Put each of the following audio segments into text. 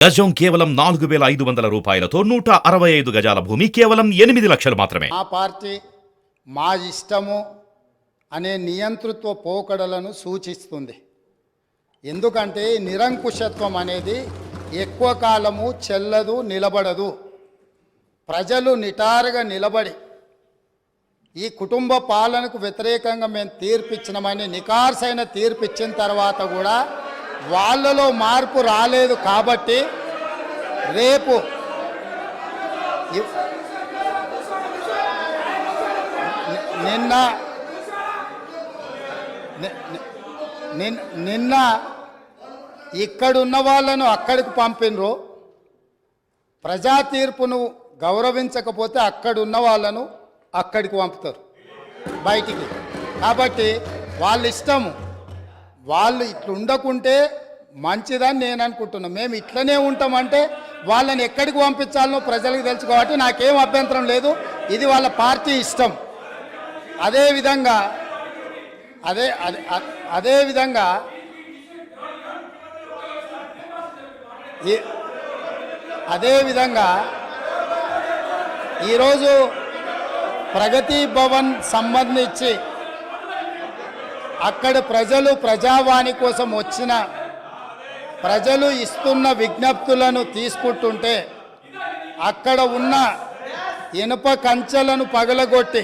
గజం కేవలం నాలుగు వేల ఐదు వందల రూపాయలతో నూట అరవై ఐదు గజాల భూమి కేవలం ఎనిమిది లక్షలు మాత్రమే. మా పార్టీ మా ఇష్టము అనే నియంతృత్వ పోకడలను సూచిస్తుంది. ఎందుకంటే నిరంకుశత్వం అనేది ఎక్కువ కాలము చెల్లదు నిలబడదు. ప్రజలు నిటారుగా నిలబడి ఈ కుటుంబ పాలనకు వ్యతిరేకంగా మేము తీర్పిచ్చినామని నికార్సైన తీర్పిచ్చిన తర్వాత కూడా వాళ్ళలో మార్పు రాలేదు కాబట్టి రేపు నిన్న నిన్- నిన్న ఇక్కడున్న వాళ్ళను అక్కడికి పంపినరు. ప్రజా తీర్పును గౌరవించకపోతే అక్కడున్న వాళ్ళను అక్కడికి పంపుతారు. బయటికి. కాబట్టి వాళ్ళ ఇష్టము వాళ్ళు ఇట్లా ఉండకుంటే మంచిదని నేను అనుకుంటున్నాను మేము ఇట్లనే ఉంటామంటే వాళ్ళని ఎక్కడికి పంపించాలనో ప్రజలకు తెలుసు కాబట్టి నాకేం అభ్యంతరం లేదు. ఇది వాళ్ళ పార్టీ ఇష్టం. అదేవిధంగా అదే అదే విధంగా అదేవిధంగా అదేవిధంగా ఈరోజు ప్రగతి భవన్ సంబంధించి అక్కడ ప్రజలు ప్రజావాణి కోసం వచ్చిన ప్రజలు ఇస్తున్న విజ్ఞప్తులను తీసుకుంటుంటే అక్కడ ఉన్న ఇనుప కంచెలను పగలగొట్టి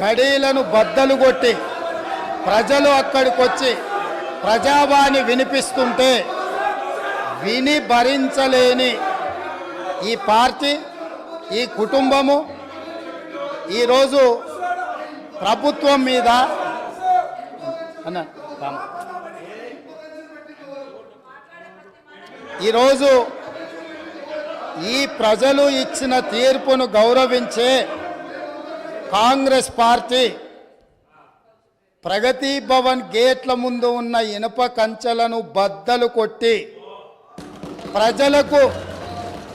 గడీలను బద్దలు కొట్టి ప్రజలు అక్కడికి వచ్చి ప్రజావాణి వినిపిస్తుంటే విని భరించలేని ఈ పార్టీ ఈ కుటుంబము ఈరోజు ప్రభుత్వం మీద అన్న ఈరోజు ఈ ప్రజలు ఇచ్చిన తీర్పును గౌరవించే కాంగ్రెస్ పార్టీ ప్రగతి భవన్ గేట్ల ముందు ఉన్న ఇనుప కంచెలను బద్దలు కొట్టి ప్రజలకు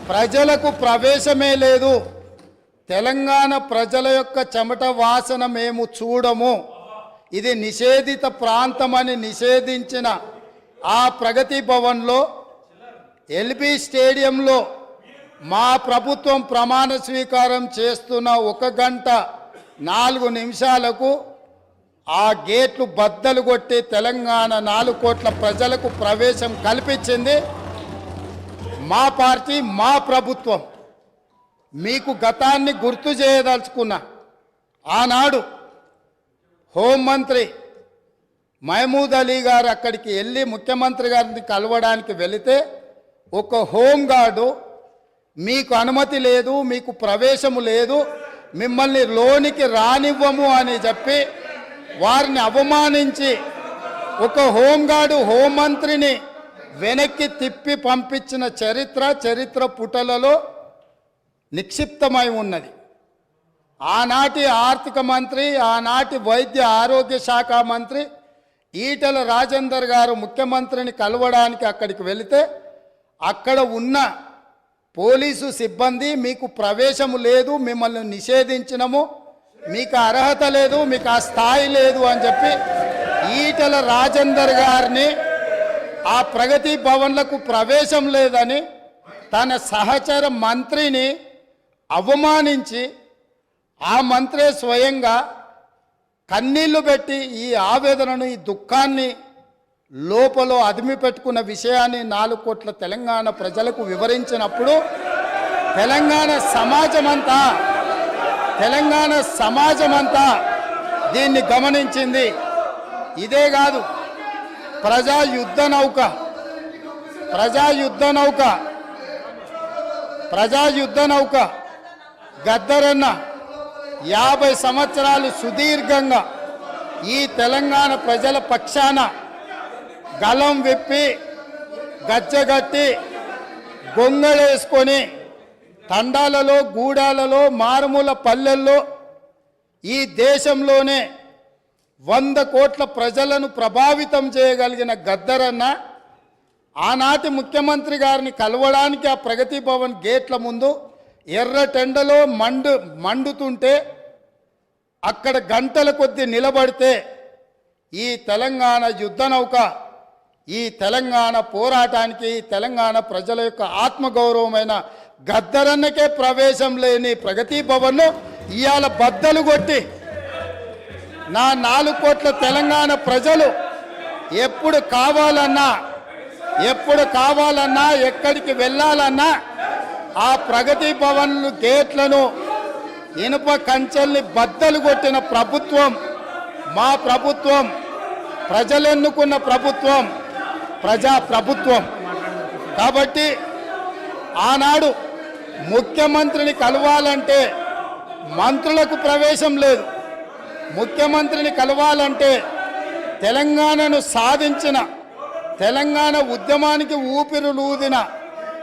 ప్రజలకు ప్రవేశమే లేదు. తెలంగాణ ప్రజల యొక్క చెమట వాసన మేము చూడము. ఇది నిషేధిత ప్రాంతమని నిషేధించిన ఆ ప్రగతి భవన్లో ఎల్బీ స్టేడియంలో మా ప్రభుత్వం ప్రమాణ స్వీకారం చేస్తున్న ఒక గంట నాలుగు నిమిషాలకు ఆ గేట్లు బద్దలు కొట్టి తెలంగాణ నాలుగు కోట్ల ప్రజలకు ప్రవేశం కల్పించింది మా పార్టీ మా ప్రభుత్వం. మీకు గతాన్ని గుర్తు చేయదలుచుకున్నా. ఆనాడు హోంమంత్రి మహమూద్ అలీ గారు అక్కడికి వెళ్ళి ముఖ్యమంత్రి గారిని కలవడానికి వెళితే ఒక హోంగార్డు మీకు అనుమతి లేదు మీకు ప్రవేశము లేదు మిమ్మల్ని లోనికి రానివ్వము అని చెప్పి వారిని అవమానించి ఒక హోంగార్డు హోంమంత్రిని వెనక్కి తిప్పి పంపించిన చరిత్ర చరిత్ర పుటలలో నిక్షిప్తమై ఉన్నది. ఆనాటి ఆర్థిక మంత్రి ఆనాటి వైద్య ఆరోగ్య శాఖ మంత్రి ఈటల రాజేందర్ గారు ముఖ్యమంత్రిని కలవడానికి అక్కడికి వెళితే అక్కడ ఉన్న పోలీసు సిబ్బంది మీకు ప్రవేశము లేదు మిమ్మల్ని నిషేధించినము మీకు అర్హత లేదు మీకు ఆ స్థాయి లేదు అని చెప్పి ఈటల రాజేందర్ గారిని ఆ ప్రగతి భవన్లకు ప్రవేశం లేదని తన సహచర మంత్రిని అవమానించి ఆ మంత్రే స్వయంగా కన్నీళ్ళు పెట్టి ఈ ఆవేదనను ఈ దుఃఖాన్ని లోపల అదిమి పెట్టుకున్న విషయాన్ని నాలుగు కోట్ల తెలంగాణ ప్రజలకు వివరించినప్పుడు తెలంగాణ సమాజమంతా తెలంగాణ సమాజమంతా దీన్ని గమనించింది. ఇదే కాదు ప్రజా యుద్ధ నౌక ప్రజా యుద్ధ నౌక ప్రజా యుద్ధ నౌక గద్దరన్న యాభై సంవత్సరాలు సుదీర్ఘంగా ఈ తెలంగాణ ప్రజల పక్షాన గలం విప్పి గచ్చగట్టి గొంగళేసుకొని తండాలలో గూడాలలో మారుమూల పల్లెల్లో ఈ దేశంలోనే వంద కోట్ల ప్రజలను ప్రభావితం చేయగలిగిన గద్దరన్న ఆనాటి ముఖ్యమంత్రి గారిని కలవడానికి ఆ ప్రగతి భవన్ గేట్ల ముందు ఎర్రటెండలో మండు మండుతుంటే అక్కడ గంటల కొద్ది నిలబడితే ఈ తెలంగాణ యుద్ధ నౌక ఈ తెలంగాణ పోరాటానికి తెలంగాణ ప్రజల యొక్క ఆత్మగౌరవమైన గద్దరన్నకే ప్రవేశం లేని ప్రగతి భవన్ను ఇవాళ బద్దలు కొట్టి నా నాలుగు కోట్ల తెలంగాణ ప్రజలు ఎప్పుడు కావాలన్నా ఎప్పుడు కావాలన్నా ఎక్కడికి వెళ్ళాలన్నా ఆ ప్రగతి భవన్లు గేట్లను ఇనుప కంచెల్ని బద్దలు కొట్టిన ప్రభుత్వం మా ప్రభుత్వం ప్రజలెన్నుకున్న ప్రభుత్వం ప్రజా ప్రభుత్వం. కాబట్టి ఆనాడు ముఖ్యమంత్రిని కలవాలంటే మంత్రులకు ప్రవేశం లేదు. ముఖ్యమంత్రిని కలవాలంటే తెలంగాణను సాధించిన తెలంగాణ ఉద్యమానికి ఊపిరులూదిన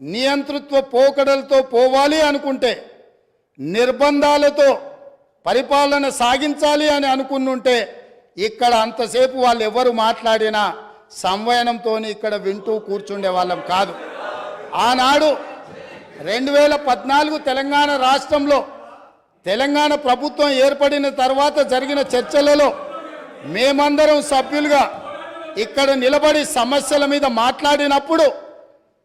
నియంతృత్వ పోకడలతో పోవాలి అనుకుంటే నిర్బంధాలతో పరిపాలన సాగించాలి అని అనుకున్నుంటే ఇక్కడ అంతసేపు వాళ్ళు ఎవరు మాట్లాడినా సంవయనంతో ఇక్కడ వింటూ కూర్చుండే వాళ్ళం కాదు. ఆనాడు రెండు వేల పద్నాలుగు తెలంగాణ రాష్ట్రంలో తెలంగాణ ప్రభుత్వం ఏర్పడిన తర్వాత జరిగిన చర్చలలో మేమందరం సభ్యులుగా ఇక్కడ నిలబడి సమస్యల మీద మాట్లాడినప్పుడు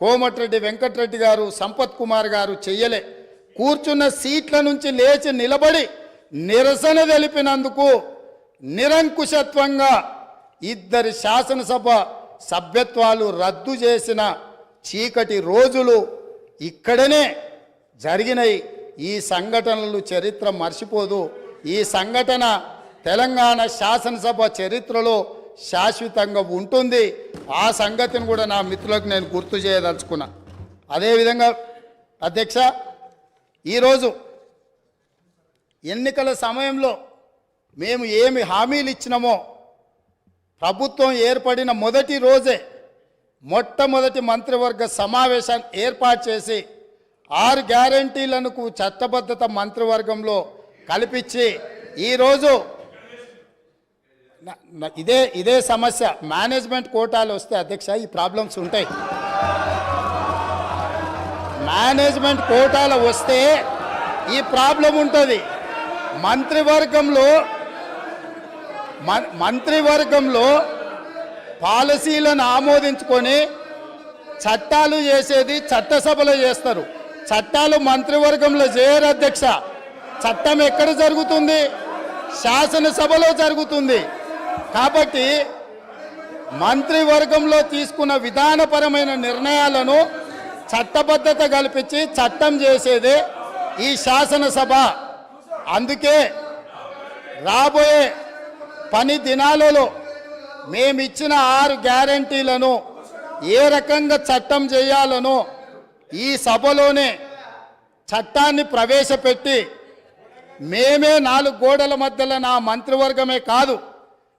కోమటిరెడ్డి వెంకటరెడ్డి గారు సంపత్ కుమార్ గారు చెయ్యలే. కూర్చున్న సీట్ల నుంచి లేచి నిలబడి నిరసన తెలిపినందుకు నిరంకుశత్వంగా ఇద్దరి శాసనసభ సభ్యత్వాలు రద్దు చేసిన చీకటి రోజులు ఇక్కడనే జరిగినాయి ఈ సంఘటనలు చరిత్ర మర్చిపోదు. ఈ సంఘటన తెలంగాణ శాసనసభ చరిత్రలో శాశ్వతంగా ఉంటుంది. ఆ సంగతిని కూడా నా మిత్రులకు నేను గుర్తు చేయదలుచుకున్నా. అదేవిధంగా అధ్యక్ష ఈరోజు ఎన్నికల సమయంలో మేము ఏమి హామీలు ఇచ్చినామో ప్రభుత్వం ఏర్పడిన మొదటి రోజే మొట్టమొదటి మంత్రివర్గ సమావేశాన్ని ఏర్పాటు చేసి ఆరు గ్యారంటీలను చట్టబద్ధత మంత్రివర్గంలో కల్పించి ఈరోజు ఇదే ఇదే సమస్య. మేనేజ్మెంట్ కోటాలు వస్తే అధ్యక్ష ఈ ప్రాబ్లమ్స్ ఉంటాయి. మేనేజ్మెంట్ కోటాలు వస్తే ఈ ప్రాబ్లం ఉంటుంది. మంత్రివర్గంలో మంత్రివర్గంలో పాలసీలను ఆమోదించుకొని చట్టాలు చేసేది చట్టసభలో చేస్తారు. చట్టాలు మంత్రివర్గంలో చేయరు అధ్యక్ష. చట్టం ఎక్కడ జరుగుతుంది? శాసనసభలో జరుగుతుంది. కాబట్టి మంత్రివర్గంలో తీసుకున్న విధానపరమైన నిర్ణయాలను చట్టబద్ధత కల్పించి చట్టం చేసేదే ఈ శాసనసభ. అందుకే రాబోయే పని దినాలలో మేమిచ్చిన ఆరు గ్యారంటీలను ఏ రకంగా చట్టం చేయాలనో ఈ సభలోనే చట్టాన్ని ప్రవేశపెట్టి మేమే నాలుగు గోడల మధ్యలో నా మంత్రివర్గమే కాదు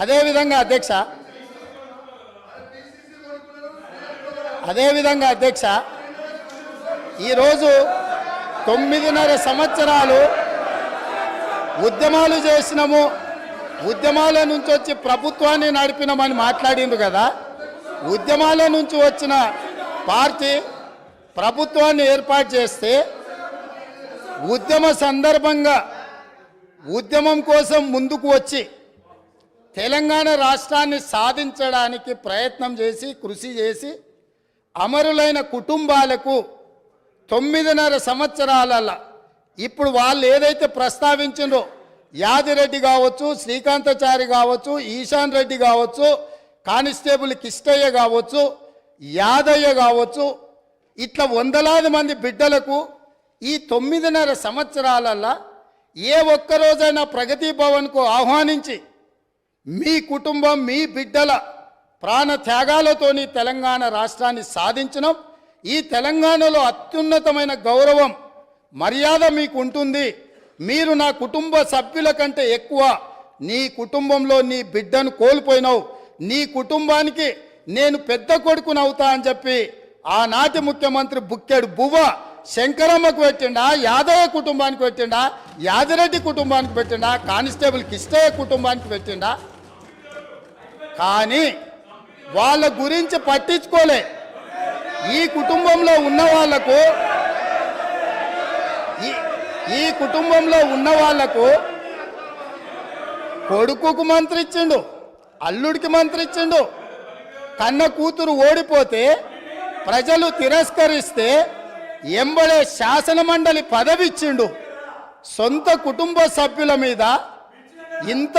అదేవిధంగా అధ్యక్ష. అదేవిధంగా అధ్యక్ష. ఈరోజు తొమ్మిదిన్నర సంవత్సరాలు ఉద్యమాలు చేసినాము. ఉద్యమాల నుంచి వచ్చి ప్రభుత్వాన్ని నడిపినామని మాట్లాడింది కదా. ఉద్యమాల నుంచి వచ్చిన పార్టీ ప్రభుత్వాన్ని ఏర్పాటు చేస్తే ఉద్యమ సందర్భంగా ఉద్యమం కోసం ముందుకు వచ్చి తెలంగాణ రాష్ట్రాన్ని సాధించడానికి ప్రయత్నం చేసి కృషి చేసి అమరులైన కుటుంబాలకు తొమ్మిదిన్నర సంవత్సరాల ఇప్పుడు వాళ్ళు ఏదైతే ప్రస్తావించిండ్రో యాదిరెడ్డి కావచ్చు శ్రీకాంతచారి కావచ్చు ఈశాన్ రెడ్డి కావచ్చు కానిస్టేబుల్ కిష్టయ్య కావచ్చు యాదయ్య కావచ్చు ఇట్లా వందలాది మంది బిడ్డలకు ఈ తొమ్మిదిన్నర సంవత్సరాలల్లా ఏ ఒక్కరోజైనా ప్రగతి భవన్కు ఆహ్వానించి మీ కుటుంబం మీ బిడ్డల ప్రాణ త్యాగాలతోని తెలంగాణ రాష్ట్రాన్ని సాధించడం ఈ తెలంగాణలో అత్యున్నతమైన గౌరవం మర్యాద మీకు ఉంటుంది మీరు నా కుటుంబ సభ్యుల కంటే ఎక్కువ నీ కుటుంబంలో నీ బిడ్డను కోల్పోయినావు. నీ కుటుంబానికి నేను పెద్ద కొడుకుని అవుతా అని చెప్పి ఆనాటి ముఖ్యమంత్రి బుక్కెడు బువ్వ శంకరమ్మకు పెట్టిండా యాదయ్య కుటుంబానికి పెట్టిండా యాదిరెడ్డి కుటుంబానికి పెట్టిండా కానిస్టేబుల్ కిష్టయ్య కుటుంబానికి పెట్టిండా కానీ వాళ్ళ గురించి పట్టించుకోలే. ఈ కుటుంబంలో ఉన్న వాళ్ళకు ఈ- ఈ కుటుంబంలో ఉన్న వాళ్ళకు కొడుకుకు మంత్రి ఇచ్చిండు అల్లుడికి మంత్రి ఇచ్చిండు కన్న కూతురు ఓడిపోతే ప్రజలు తిరస్కరిస్తే ఎంబడే శాసన మండలి పదవి ఇచ్చిండు సొంత కుటుంబ సభ్యుల మీద ఇంత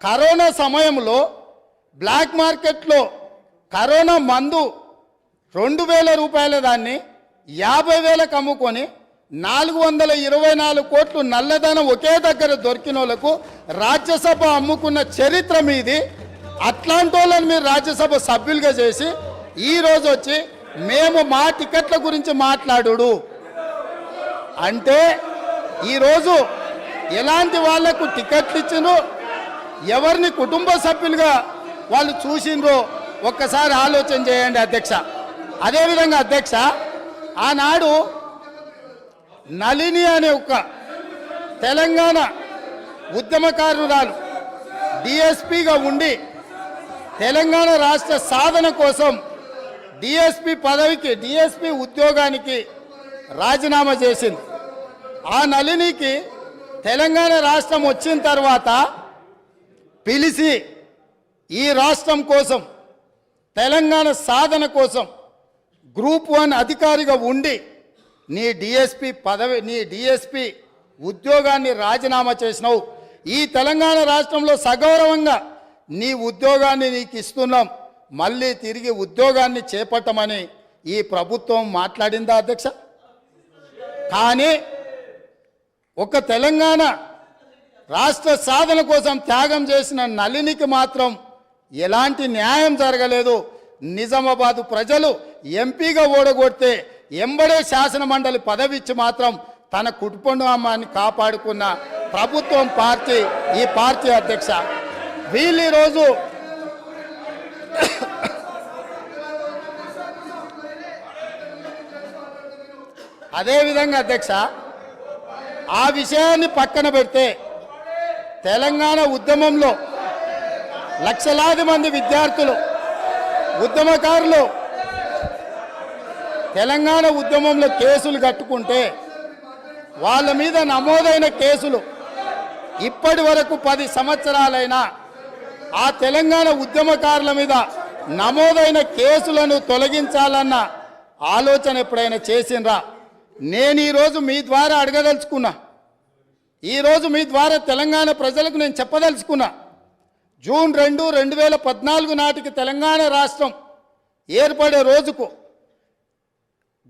కరోనా సమయంలో బ్లాక్ మార్కెట్లో కరోనా మందు రెండు వేల రూపాయల దాన్ని యాభై వేలకు అమ్ముకొని నాలుగు వందల ఇరవై నాలుగు కోట్లు నల్లధనం ఒకే దగ్గర దొరికిన వాళ్ళకు రాజ్యసభ అమ్ముకున్న చరిత్ర మీది. అట్లాంటి వాళ్ళని మీరు రాజ్యసభ సభ్యులుగా చేసి ఈ రోజు వచ్చి మేము మా టికెట్ల గురించి మాట్లాడు అంటే ఈరోజు ఎలాంటి వాళ్ళకు టికెట్లు ఇచ్చినో ఎవరిని కుటుంబ సభ్యులుగా వాళ్ళు చూసిండ్రో ఒక్కసారి ఆలోచన చేయండి అధ్యక్ష. అదేవిధంగా అధ్యక్ష ఆనాడు నళిని అనే ఒక తెలంగాణ ఉద్యమకారురాలు డిఎస్పిగా ఉండి తెలంగాణ రాష్ట్ర సాధన కోసం డిఎస్పి పదవికి డిఎస్పి ఉద్యోగానికి రాజీనామా చేసింది. ఆ నళినికి తెలంగాణ రాష్ట్రం వచ్చిన తర్వాత పిలిచి ఈ రాష్ట్రం కోసం తెలంగాణ సాధన కోసం గ్రూప్ వన్ అధికారిగా ఉండి నీ డిఎస్పి పదవి నీ డిఎస్పి ఉద్యోగాన్ని రాజీనామా చేసినావు. ఈ తెలంగాణ రాష్ట్రంలో సగౌరవంగా నీ ఉద్యోగాన్ని నీకు ఇస్తున్నాం. మళ్ళీ తిరిగి ఉద్యోగాన్ని చేపట్టమని ఈ ప్రభుత్వం మాట్లాడిందా అధ్యక్ష? కానీ ఒక తెలంగాణ రాష్ట్ర సాధన కోసం త్యాగం చేసిన నలినికి మాత్రం ఎలాంటి న్యాయం జరగలేదు. నిజామాబాదు ప్రజలు ఎంపీగా ఓడగొడితే ఎంబడే శాసన మండలి పదవి ఇచ్చి మాత్రం తన కుటుంబాన్ని కాపాడుకున్న ప్రభుత్వం పార్టీ ఈ పార్టీ అధ్యక్ష. వీళ్ళు ఈరోజు అదేవిధంగా అధ్యక్ష ఆ విషయాన్ని పక్కన పెడితే తెలంగాణ ఉద్యమంలో లక్షలాది మంది విద్యార్థులు ఉద్యమకారులు తెలంగాణ ఉద్యమంలో కేసులు కట్టుకుంటే వాళ్ళ మీద నమోదైన కేసులు ఇప్పటి వరకు పది సంవత్సరాలైనా ఆ తెలంగాణ ఉద్యమకారుల మీద నమోదైన కేసులను తొలగించాలన్న ఆలోచన ఎప్పుడైనా చేసిండ్రా? నేను ఈరోజు మీ ద్వారా అడగదలుచుకున్నా. ఈరోజు మీ ద్వారా తెలంగాణ ప్రజలకు నేను చెప్పదలుచుకున్నా జూన్ రెండు రెండు వేల పద్నాలుగు నాటికి తెలంగాణ రాష్ట్రం ఏర్పడే రోజుకు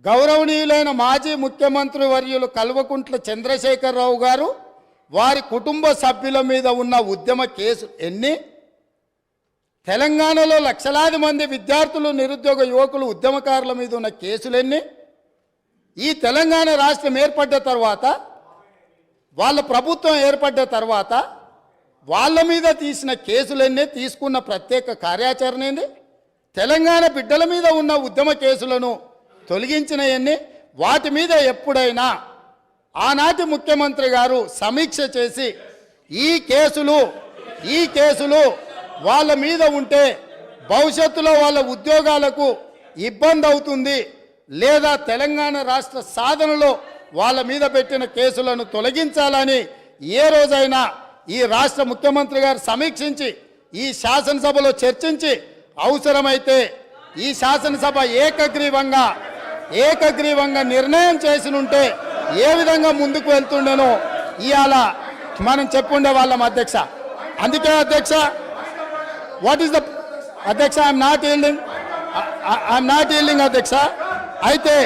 గౌరవనీయులైన మాజీ ముఖ్యమంత్రి వర్యులు కల్వకుంట్ల చంద్రశేఖరరావు గారు వారి కుటుంబ సభ్యుల మీద ఉన్న ఉద్యమ కేసు ఎన్ని? తెలంగాణలో లక్షలాది మంది విద్యార్థులు నిరుద్యోగ యువకులు ఉద్యమకారుల మీద ఉన్న కేసులెన్ని ఈ తెలంగాణ రాష్ట్రం ఏర్పడ్డ తర్వాత వాళ్ళ ప్రభుత్వం ఏర్పడ్డ తర్వాత వాళ్ళ మీద తీసిన కేసులన్నీ తీసుకున్న ప్రత్యేక కార్యాచరణ తెలంగాణ బిడ్డల మీద ఉన్న ఉద్యమ కేసులను తొలగించినవన్నీ వాటి మీద ఎప్పుడైనా ఆనాటి ముఖ్యమంత్రి గారు సమీక్ష చేసి ఈ కేసులు ఈ కేసులు వాళ్ళ మీద ఉంటే భవిష్యత్తులో వాళ్ళ ఉద్యోగాలకు ఇబ్బంది అవుతుంది లేదా తెలంగాణ రాష్ట్ర సాధనలో వాళ్ళ మీద పెట్టిన కేసులను తొలగించాలని ఏ రోజైనా ఈ రాష్ట్ర ముఖ్యమంత్రి గారు సమీక్షించి ఈ శాసనసభలో చర్చించి అవసరమైతే ఈ శాసనసభ ఏకగ్రీవంగా ఏకగ్రీవంగా నిర్ణయం చేసినుంటే ఏ విధంగా ముందుకు వెళ్తుండేనో ఇవాళ మనం చెప్పుండే వాళ్ళం అధ్యక్ష. అందుకే అధ్యక్ష వాట్ ఈస్ ద అధ్యక్ష I'm not yielding I'm not yielding అధ్యక్ష. అయితే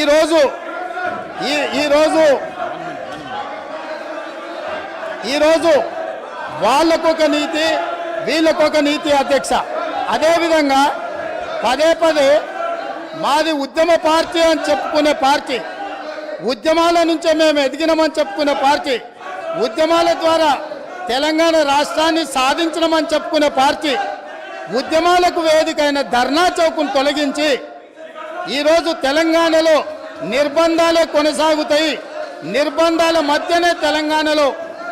ఈరోజు ఈ ఈరోజు ఈరోజు వాళ్ళకొక నీతి వీళ్ళకొక నీతి అధ్యక్ష. అదేవిధంగా పదే పదే మాది ఉద్యమ పార్టీ అని చెప్పుకునే పార్టీ. ఉద్యమాల నుంచే మేము ఎదిగినామని చెప్పుకునే పార్టీ. ఉద్యమాల ద్వారా తెలంగాణ రాష్ట్రాన్ని సాధించడమని చెప్పుకునే పార్టీ. ఉద్యమాలకు వేదికైన ధర్నా చౌకును తొలగించి ఈరోజు తెలంగాణలో నిర్బంధాలే కొనసాగుతాయి. నిర్బంధాల మధ్యనే తెలంగాణలో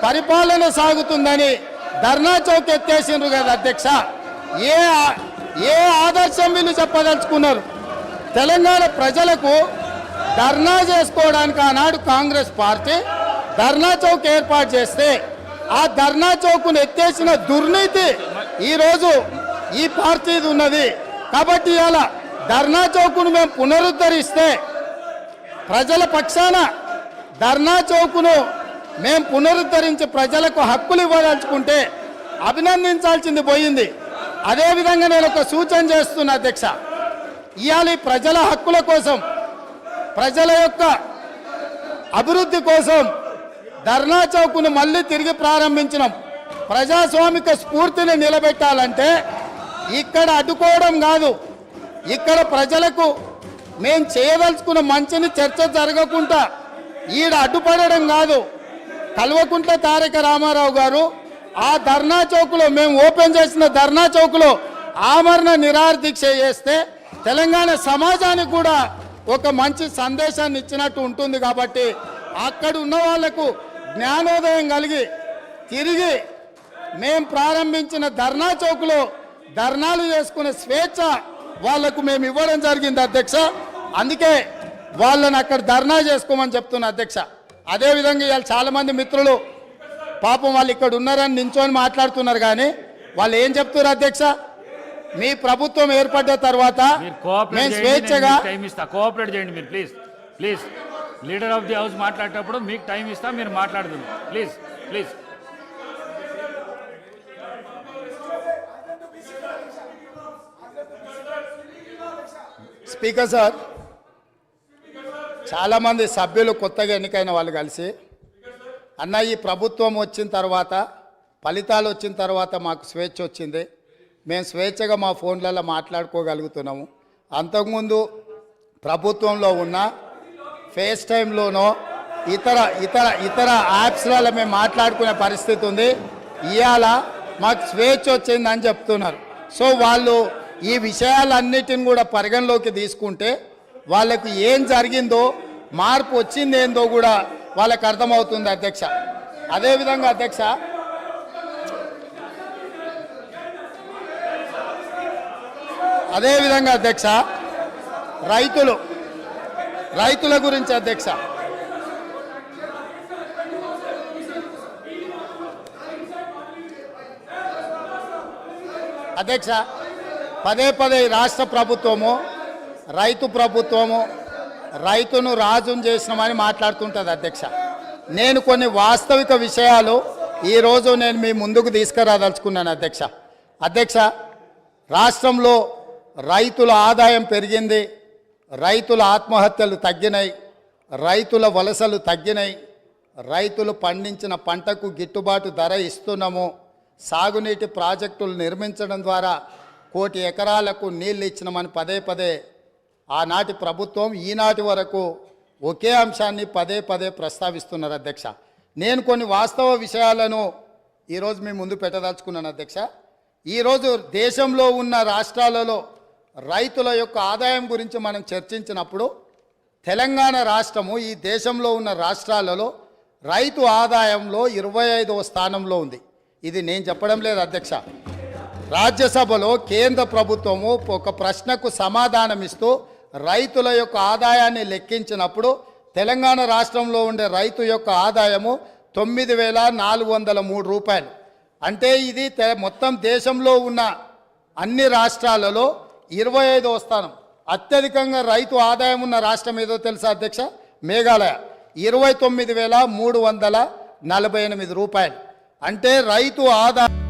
పరిపాలన సాగుతుందని ధర్నా చౌక్ ఎత్తేసిండ్రు కదా అధ్యక్ష. ఏ ఏ ఆదర్శం వీళ్ళు చెప్పదలుచుకున్నారు? తెలంగాణ ప్రజలకు ధర్నా చేసుకోవడానికి ఆనాడు కాంగ్రెస్ పార్టీ ధర్నా చౌక్ ఏర్పాటు చేస్తే ఆ ధర్నా చౌక్ను ఎత్తేసిన దుర్నీతి ఈరోజు ఈ పార్టీది ఉన్నది. కాబట్టి ఇవాళ ధర్నా చౌక్ను మేము పునరుద్ధరిస్తే ప్రజల పక్షాన ధర్నా చౌకును మేము పునరుద్ధరించి ప్రజలకు హక్కులు ఇవ్వదలుచుకుంటే అభినందించాల్సింది పోయింది. అదేవిధంగా నేను ఒక సూచన చేస్తున్నా అధ్యక్ష. ఇవాళ ఈ ప్రజల హక్కుల కోసం ప్రజల యొక్క అభివృద్ధి కోసం ధర్నా చౌక్ను మళ్ళీ తిరిగి ప్రారంభించినాం. ప్రజాస్వామిక స్ఫూర్తిని నిలబెట్టాలంటే ఇక్కడ అడ్డుకోవడం కాదు. ఇక్కడ ప్రజలకు మేము చేయదలుచుకున్న మంచిని చర్చ జరగకుండా ఈడ అడ్డుపడడం కాదు. కల్వకుంట్ల తారక రామారావు గారు ఆ ధర్నా చౌక్లో మేము ఓపెన్ చేసిన ధర్నా చౌక్లో ఆమరణ నిరాహార చేస్తే తెలంగాణ సమాజానికి కూడా ఒక మంచి సందేశాన్ని ఇచ్చినట్టు ఉంటుంది కాబట్టి అక్కడ ఉన్న వాళ్ళకు జ్ఞానోదయం కలిగి తిరిగి మేము ప్రారంభించిన ధర్నా చౌక్లో ధర్నాలు చేసుకునే స్వేచ్ఛ వాళ్ళకు మేము ఇవ్వడం జరిగింది అధ్యక్ష. అందుకే వాళ్ళని అక్కడ ధర్నా చేసుకోమని చెప్తున్నా అధ్యక్ష. అదేవిధంగా ఇవాళ చాలామంది మిత్రులు పాపం వాళ్ళు ఇక్కడ ఉన్నారని నించొని మాట్లాడుతున్నారు కానీ వాళ్ళు ఏం చెప్తున్నారు అధ్యక్ష? మీ ప్రభుత్వం ఏర్పడ్డ తర్వాత మేము స్వేచ్ఛగా కోఆపరేట్ చేయండి మీరు please please leader of the house మాట్లాడేటప్పుడు మీకు టైం ఇస్తా మీరు మాట్లాడుతుంది. ప్లీజ్ ప్లీజ్ స్పీకర్ సార్ చాలామంది సభ్యులు కొత్తగా ఎన్నికైన వాళ్ళు కలిసి అన్న ఈ ప్రభుత్వం వచ్చిన తర్వాత ఫలితాలు వచ్చిన తర్వాత మాకు స్వేచ్ఛ వచ్చింది. మేము స్వేచ్ఛగా మా ఫోన్లలో మాట్లాడుకోగలుగుతున్నాము. అంతకుముందు ప్రభుత్వంలో ఉన్న ఫేస్ టైంలోనో ఇతర ఇతర ఇతర యాప్స్లలో మేము మాట్లాడుకునే పరిస్థితి ఉంది. ఇవాళ మాకు స్వేచ్ఛ వచ్చిందని చెప్తున్నారు. సో వాళ్ళు ఈ విషయాలన్నిటిని కూడా పరిగణలోకి తీసుకుంటే వాళ్ళకు ఏం జరిగిందో మార్పు వచ్చింది ఏందో కూడా వాళ్ళకి అర్థమవుతుంది అధ్యక్ష. అదేవిధంగా అధ్యక్ష అదేవిధంగా అధ్యక్ష రైతులు రైతుల గురించి అధ్యక్ష. అధ్యక్ష పదే పదే రాష్ట్ర ప్రభుత్వము రైతు ప్రభుత్వము రైతును రాజును చేసినామని మాట్లాడుతుంటుంది అధ్యక్ష. నేను కొన్ని వాస్తవిక విషయాలు ఈరోజు నేను మీ ముందుకు తీసుకురాదలుచుకున్నాను అధ్యక్ష. అధ్యక్ష రాష్ట్రంలో రైతుల ఆదాయం పెరిగింది రైతుల ఆత్మహత్యలు తగ్గినాయి రైతుల వలసలు తగ్గినాయి రైతులు పండించిన పంటకు గిట్టుబాటు ధర ఇస్తున్నాము సాగునీటి ప్రాజెక్టులు నిర్మించడం ద్వారా కోటి ఎకరాలకు నీళ్ళు ఇచ్చినామని పదే పదే ఆనాటి ప్రభుత్వం ఈనాటి వరకు ఒకే అంశాన్ని పదే పదే ప్రస్తావిస్తున్నారు అధ్యక్ష. నేను కొన్ని వాస్తవ విషయాలను ఈరోజు మీ ముందు పెట్టదలుచుకున్నాను అధ్యక్ష. ఈరోజు దేశంలో ఉన్న రాష్ట్రాలలో రైతుల యొక్క ఆదాయం గురించి మనం చర్చించినప్పుడు తెలంగాణ రాష్ట్రము ఈ దేశంలో ఉన్న రాష్ట్రాలలో రైతు ఆదాయంలో ఇరవై ఐదవ స్థానంలో ఉంది. ఇది నేను చెప్పడం లేదు అధ్యక్ష. రాజ్యసభలో కేంద్ర ప్రభుత్వము ఒక ప్రశ్నకు సమాధానం ఇస్తూ రైతుల యొక్క ఆదాయాన్ని లెక్కించినప్పుడు తెలంగాణ రాష్ట్రంలో ఉండే రైతు యొక్క ఆదాయము తొమ్మిది వేల నాలుగు వందల మూడు రూపాయలు. అంటే ఇది మొత్తం దేశంలో ఉన్న అన్ని రాష్ట్రాలలో ఇరవై ఐదవ స్థానం. అత్యధికంగా రైతు ఆదాయం ఉన్న రాష్ట్రం ఏదో తెలుసా అధ్యక్ష? మేఘాలయ. ఇరవై తొమ్మిది వేల మూడు వందల నలభై ఎనిమిది రూపాయలు. అంటే రైతు ఆదాయం